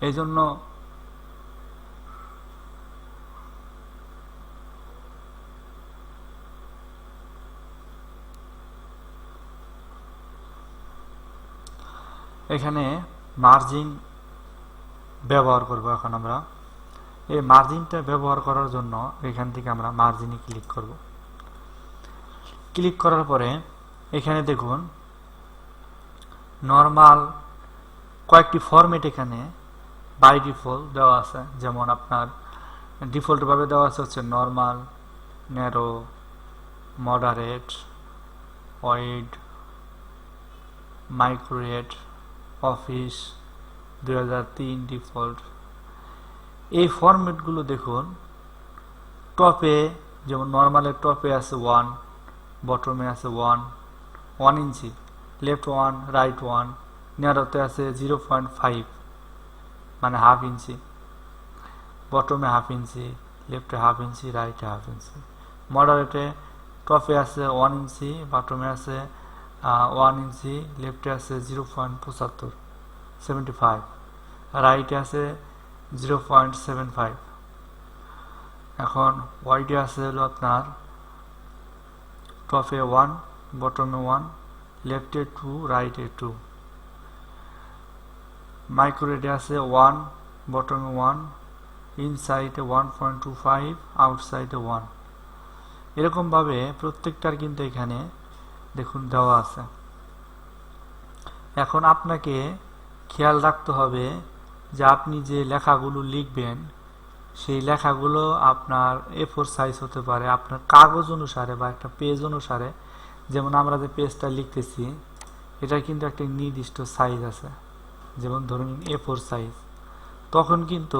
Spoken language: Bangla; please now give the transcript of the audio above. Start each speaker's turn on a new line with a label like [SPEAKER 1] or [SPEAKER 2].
[SPEAKER 1] এই জন্য এখানে মার্জিন ব্যবহার করব এখন আমরা। এই মার্জিনটা ব্যবহার করার জন্য এখান থেকে আমরা মার্জিনে ক্লিক করব। ক্লিক করার পরে এখানে দেখুন, নর্মাল কয়েকটি ফরম্যাট এখানে বাই ডিফল্ট দেওয়া আছে, যেমন আপনার ডিফল্টভাবে দেওয়া আছে হচ্ছে নর্মাল ন্যারো মডারেট ওয়াইড মাইক্রোরেট অফিস দু হাজার তিন ডিফল্ট এই ফরম্যাটগুলো দেখুন টপে যেমন নর্মালের টপে আছে ওয়ান বটমে আছে one one inch left one right one নেয়ারতে আছে জিরো পয়েন্ট ফাইভ মানে হাফ ইঞ্চি বটমে হাফ ইঞ্চি লেফটে হাফ ইঞ্চি রাইটে হাফ ইঞ্চি মডারেটে টপে আছে ওয়ান ইঞ্চি বটমে আছে ওয়ান ইঞ্চি লেফটে আছে জিরো পয়েন্ট পঁচাত্তর সেভেন্টি ফাইভ রাইটে আছে জিরো পয়েন্ট সেভেন ফাইভ এখন ওয়াইডে আছে হলো আপনার টপে ওয়ান বটমে ওয়ান লেফটে টু রাইটে টু মাইক্রোরেডে আছে ওয়ান, বটমে ওয়ান ইনসাইডে ওয়ান পয়েন্ট টু ফাইভ আউটসাইডে ওয়ান। এরকমভাবে প্রত্যেকটার কিন্তু এখানে দেখুন দেওয়া আছে। এখন আপনাকে খেয়াল রাখতে হবে যে আপনি যে লেখাগুলো লিখবেন, সেই লেখাগুলো আপনার এ ফোর সাইজ হতে পারে, আপনার কাগজ অনুসারে বা একটা পেজ অনুসারে। যেমন আমরা যে পেজটা লিখতেছি এটা কিন্তু একটা নির্দিষ্ট সাইজ আছে। যেমন ধরুন এ ফোর সাইজ তখন কিন্তু